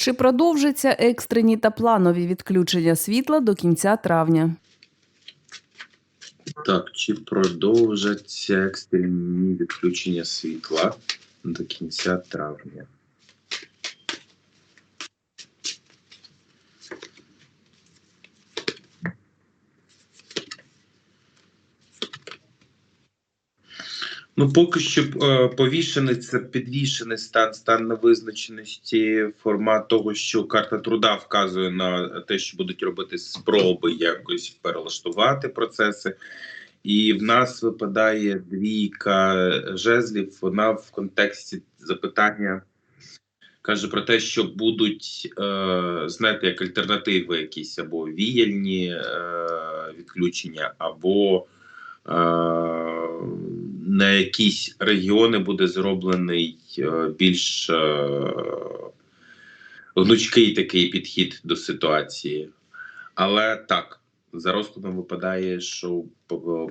Чи продовжаться екстрені та планові відключення світла до кінця травня? Так, чи продовжаться екстрені відключення світла до кінця травня? Ну, поки що е, повішений це підвішений стан, стан невизначеності, формат того, що карта труда вказує на те, що будуть робити спроби якось перелаштувати процеси. І в нас випадає двійка жезлів. Вона в контексті запитання каже про те, що будуть, е, знаєте, як альтернативи якісь або віяльні е, відключення, або е, на якісь регіони буде зроблений е, більш е, гнучкий такий підхід до ситуації. Але так, за розкладом випадає, що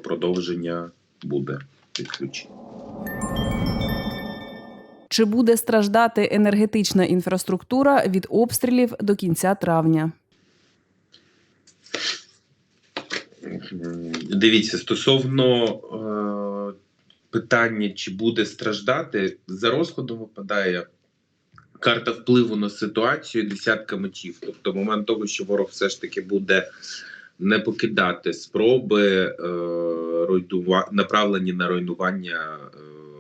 продовження буде відключення. Чи буде страждати енергетична інфраструктура від обстрілів до кінця травня? Дивіться, стосовно е, питання, чи буде страждати, за розкладом випадає карта впливу на ситуацію десятка мечів. Тобто, момент того, що ворог все ж таки буде не покидати спроби е, руйнува... направлені на руйнування е,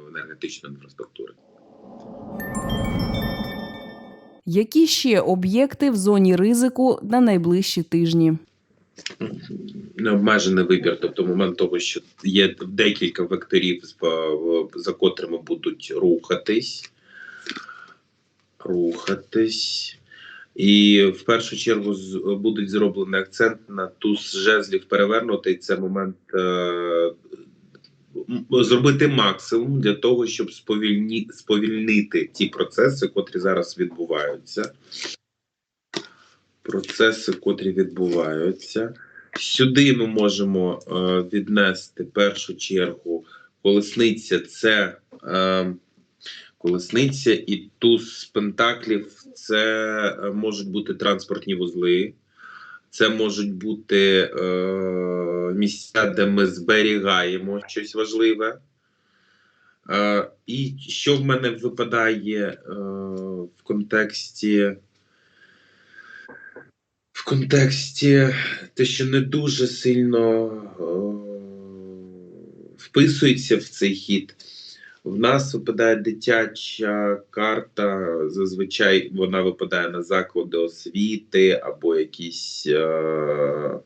енергетичної інфраструктури. Які ще об'єкти в зоні ризику на найближчі тижні? Необмежений вибір, тобто момент того, що є декілька векторів, за котрими будуть рухатись, рухатись. І в першу чергу будуть зроблений акцент на туз жезлів перевернутий. Це момент е, зробити максимум для того, щоб сповільні, сповільнити ті процеси, котрі зараз відбуваються. Процеси, котрі відбуваються. Сюди ми можемо е, віднести першу чергу колесниця. Це е, колесниця і туз пентаклів. Це е, можуть бути транспортні вузли, це можуть бути е, місця, де ми зберігаємо щось важливе. Е, і що в мене випадає е, в контексті контексті те, що не дуже сильно е, вписується в цей хід. В нас випадає дитяча карта. Зазвичай вона випадає на заклади освіти або якісь е,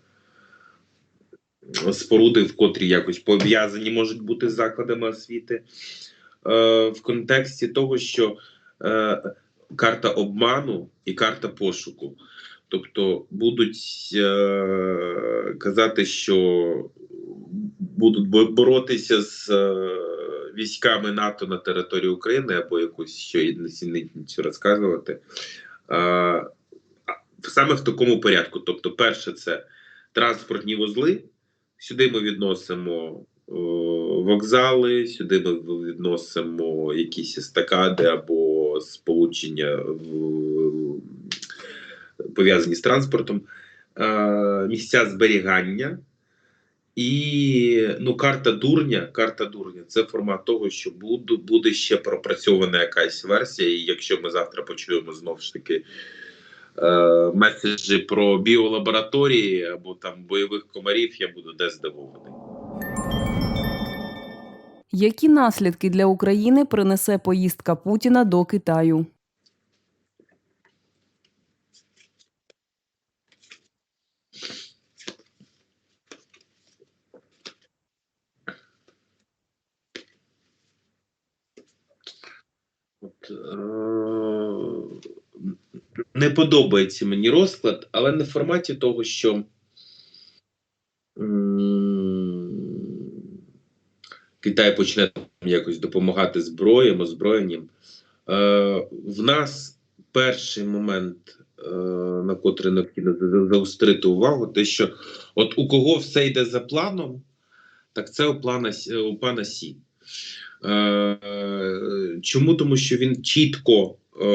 споруди, в котрі якось пов'язані можуть бути з закладами освіти. Е, в контексті того, що е, карта обману і карта пошуку. Тобто будуть е, казати, що будуть боротися з е, військами НАТО на території України або якусь ще несенітницю розказувати. Е, саме в такому порядку. Тобто, перше, це транспортні вузли. Сюди ми відносимо е, вокзали, сюди ми відносимо якісь естакади або сполучення в- пов'язані з транспортом, е, місця зберігання. І ну, карта дурня, карта дурня це формат того, що буде, буде ще пропрацьована якась версія. І якщо ми завтра почуємо знову ж таки е, меседжі про біолабораторії або там бойових комарів, я буду де здивований. Які наслідки для України принесе поїздка Путіна до Китаю? Не подобається мені розклад, але не в форматі того, що Китай почне якось допомагати зброєм, озброєнням. Е, в нас перший момент, е, на котрий необхідно за- за- заострити увагу, те, що от у кого все йде за планом, так це у, плана, у пана Сі. Е, чому? Тому що він чітко е,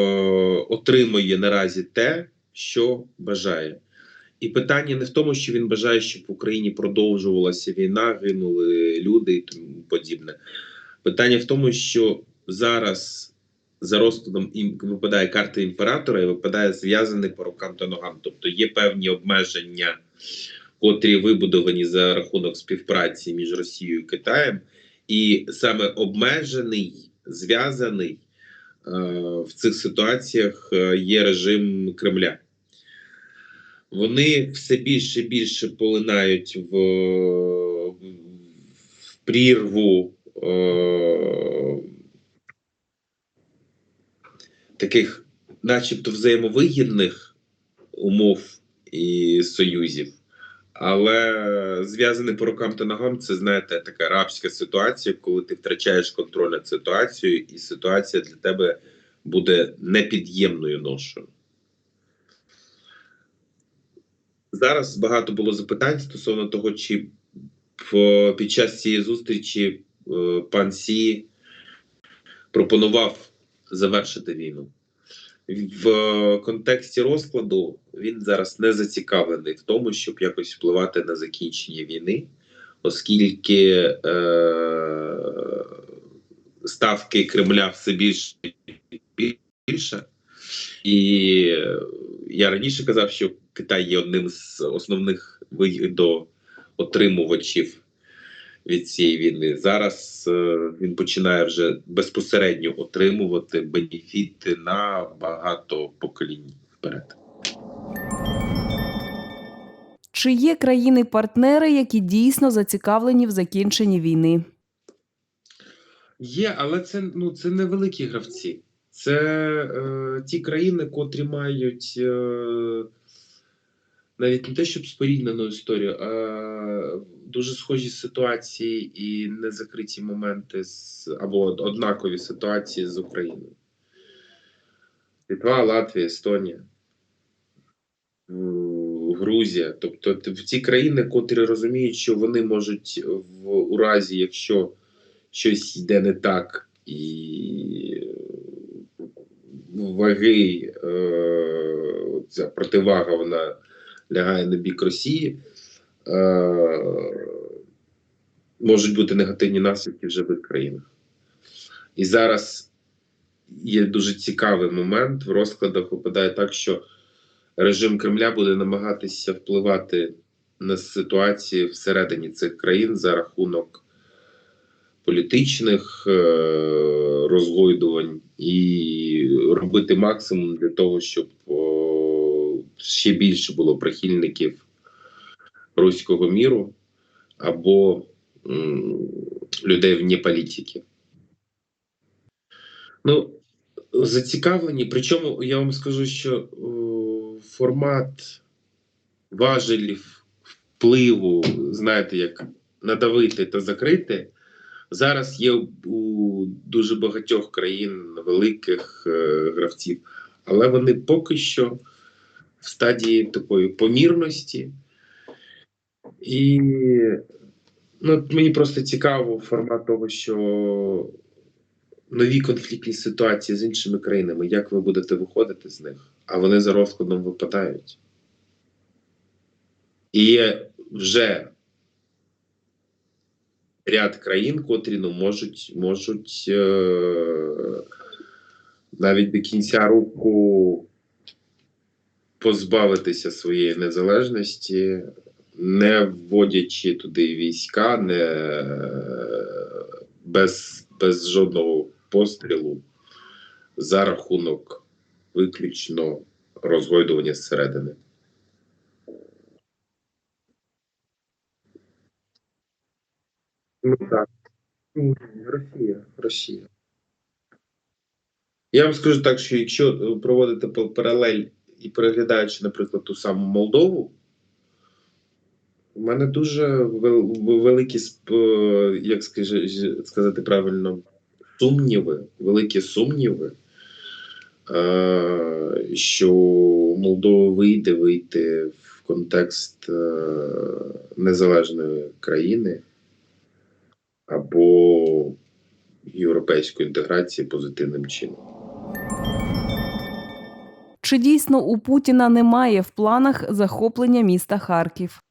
отримує наразі те, що бажає. І питання не в тому, що він бажає, щоб в Україні продовжувалася війна, гинули люди і тому подібне. Питання в тому, що зараз за розкладом випадає карта імператора і випадає зв'язаний по рукам та ногам. Тобто є певні обмеження, котрі вибудовані за рахунок співпраці між Росією і Китаєм, і саме обмежений, зв'язаний е, в цих ситуаціях е, є режим Кремля. Вони все більше і більше полинають в, в прірву е, таких, начебто, взаємовигідних умов і союзів. Але зв'язаний по рукам та ногам, це знаєте, така рабська ситуація, коли ти втрачаєш контроль над ситуацією, і ситуація для тебе буде непід'ємною ношою. Зараз багато було запитань стосовно того, чи під час цієї зустрічі е, пан Сі пропонував завершити війну. В контексті розкладу він зараз не зацікавлений в тому, щоб якось впливати на закінчення війни, оскільки е, ставки Кремля все більше більше. І я раніше казав, що Китай є одним з основних вигідоотримувачів від цієї війни. Зараз е, він починає вже безпосередньо отримувати бенефіти на багато поколінь вперед. Чи є країни-партнери, які дійсно зацікавлені в закінченні війни? Є, але це ну це невеликі гравці. Це е, ті країни, котрі мають е, навіть не те, щоб споріднену історію, а дуже схожі ситуації і незакриті моменти з або однакові ситуації з Україною. Литва, Латвія, Естонія, Грузія. Тобто в ті країни, котрі розуміють, що вони можуть в у разі, якщо щось йде не так, і ваги, е, ця противага вона лягає на бік Росії, е, можуть бути негативні наслідки в їх країнах. І зараз є дуже цікавий момент в розкладах випадає так, що режим Кремля буде намагатися впливати на ситуації всередині цих країн за рахунок політичних е, розгойдувань і робити максимум для того, щоб о, ще більше було прихильників руського міру або м, людей вне політики. Ну, зацікавлені. Причому я вам скажу, що о, формат важелів впливу, знаєте, як надавити та закрити, зараз є у дуже багатьох країн великих е, гравців, але вони поки що в стадії такої помірності. І ну, мені просто цікаво формат того, що нові конфліктні ситуації з іншими країнами, як ви будете виходити з них, а вони за розкладом випадають. І є вже ряд країн, котрі ну, можуть, можуть е- навіть до кінця року позбавитися своєї незалежності, не вводячи туди війська, не без, без жодного пострілу за рахунок виключно розгойдування зсередини. Ну так. Ні, Росія. Росія. Я вам скажу так, що якщо е, проводити паралель і переглядаючи, наприклад, ту саму Молдову, у мене дуже великі, як сказати правильно, сумніви, великі сумніви, е, що Молдова вийде вийти в контекст е, незалежної країни або європейської інтеграції позитивним чином. Чи дійсно у Путіна немає в планах захоплення міста Харків?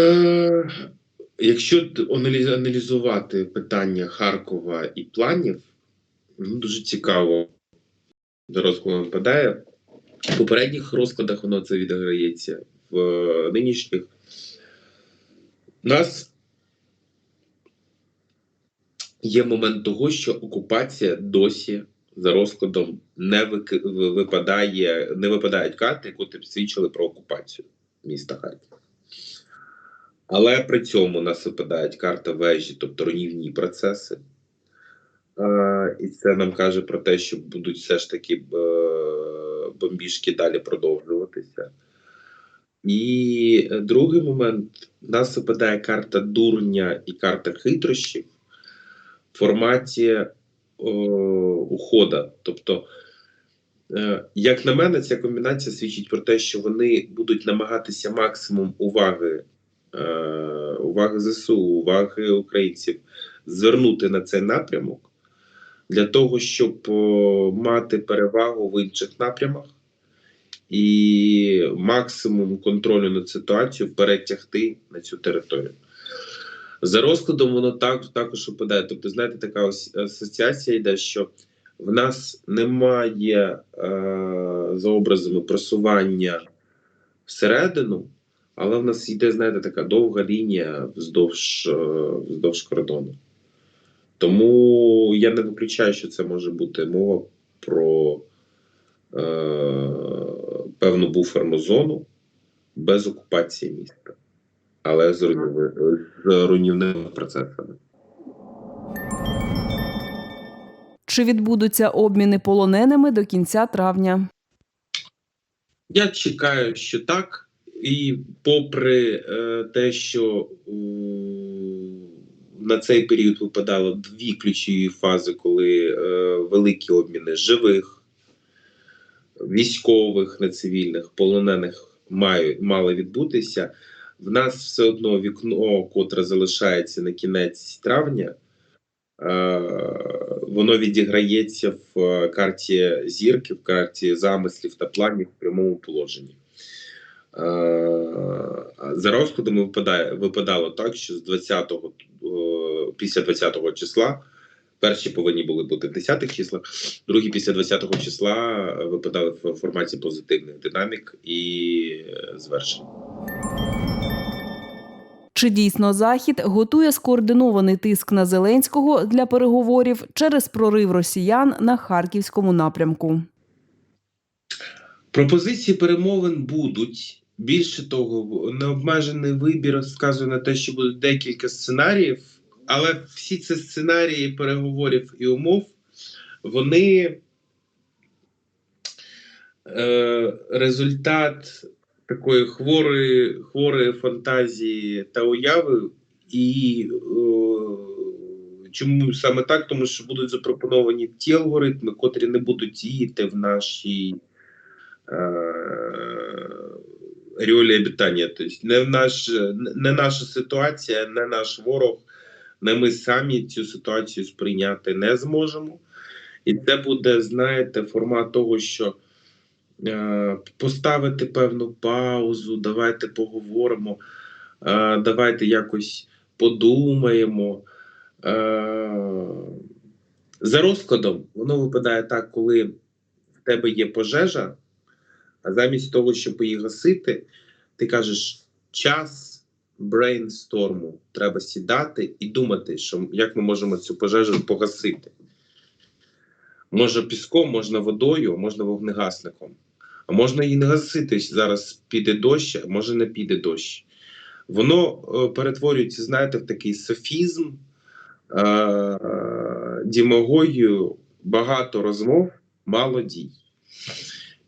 Е, якщо аналізувати питання Харкова і планів, ну, дуже цікаво до розкладу випадає. В попередніх розкладах воно це відіграється. В е, нинішніх у нас є момент того, що окупація досі за розкладом не вики- ви- випадає, не випадають карти, які свідчили про окупацію міста Харкова. Але при цьому у нас випадають карта вежі, тобто руйнівні процеси. Е, і це нам каже про те, що будуть все ж таки е, бомбіжки далі продовжуватися. І другий момент: у нас випадає карта дурня і карта хитрощів в форматі е, ухода. Тобто, е, як на мене, ця комбінація свідчить про те, що вони будуть намагатися максимум уваги е, уваги ЗСУ, уваги українців звернути на цей напрямок для того, щоб мати перевагу в інших напрямах і максимум контролю над ситуацією перетягти на цю територію. За розкладом воно так, також випадає. Тобто, знаєте, така ось асоціація йде, що в нас немає е, за образами просування всередину, але в нас йде, знаєте, така довга лінія вздовж, е, вздовж кордону. Тому я не виключаю, що це може бути мова про е, певну буферну зону без окупації міста, але з, руйнівни- з руйнівними процесами. Чи відбудуться обміни полоненими до кінця травня? Я чекаю, що так. І попри е, те, що е, на цей період випадало дві ключові фази, коли е, великі обміни живих, військових на цивільних, полонених мають, мали відбутися, в нас все одно вікно, котре залишається на кінець травня, е, воно відіграється в е, карті зірки, в карті замислів та планів в прямому положенні. Е, За розкладами випадає, випадало так, що з 20-го, е, після 20-го числа, перші повинні були бути в 10-х числах, другі після 20-го числа випадали в форматі позитивних динамік і звершень. Чи дійсно Захід готує скоординований тиск на Зеленського для переговорів через прорив росіян на харківському напрямку? Пропозиції перемовин будуть. Більше того, необмежений вибір вказує на те, що будуть декілька сценаріїв, але всі ці сценарії переговорів і умов, вони е, результат такої хворої, хворої фантазії та уяви. І е, чому саме так? Тому що будуть запропоновані ті алгоритми, котрі не будуть діяти в нашій реолі обітання. Тобто не, наш, не наша ситуація, не наш ворог, не ми самі цю ситуацію сприйняти не зможемо. І це буде, знаєте, формат того, що е, поставити певну паузу, давайте поговоримо, е, давайте якось подумаємо. Е, за розкладом воно випадає так, коли в тебе є пожежа, а замість того, щоб її гасити, ти кажеш час брейнсторму. Треба сідати і думати, що як ми можемо цю пожежу погасити. Може піском, можна водою, можна вогнегасником. А можна її не гасити. Зараз піде дощ, а може не піде дощ. Воно е, перетворюється, знаєте, в такий софізм, е, дімагогію, багато розмов, мало дій.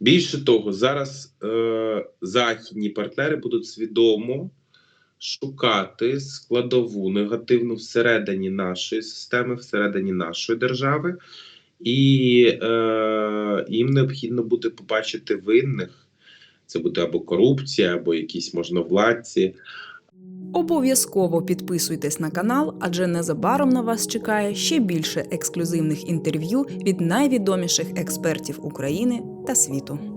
Більше того, зараз е, західні партнери будуть свідомо шукати складову негативну всередині нашої системи, всередині нашої держави, і е, їм необхідно буде побачити винних. Це буде або корупція, або якісь можновладці. Обов'язково підписуйтесь на канал, адже незабаром на вас чекає ще більше ексклюзивних інтерв'ю від найвідоміших експертів України та світу.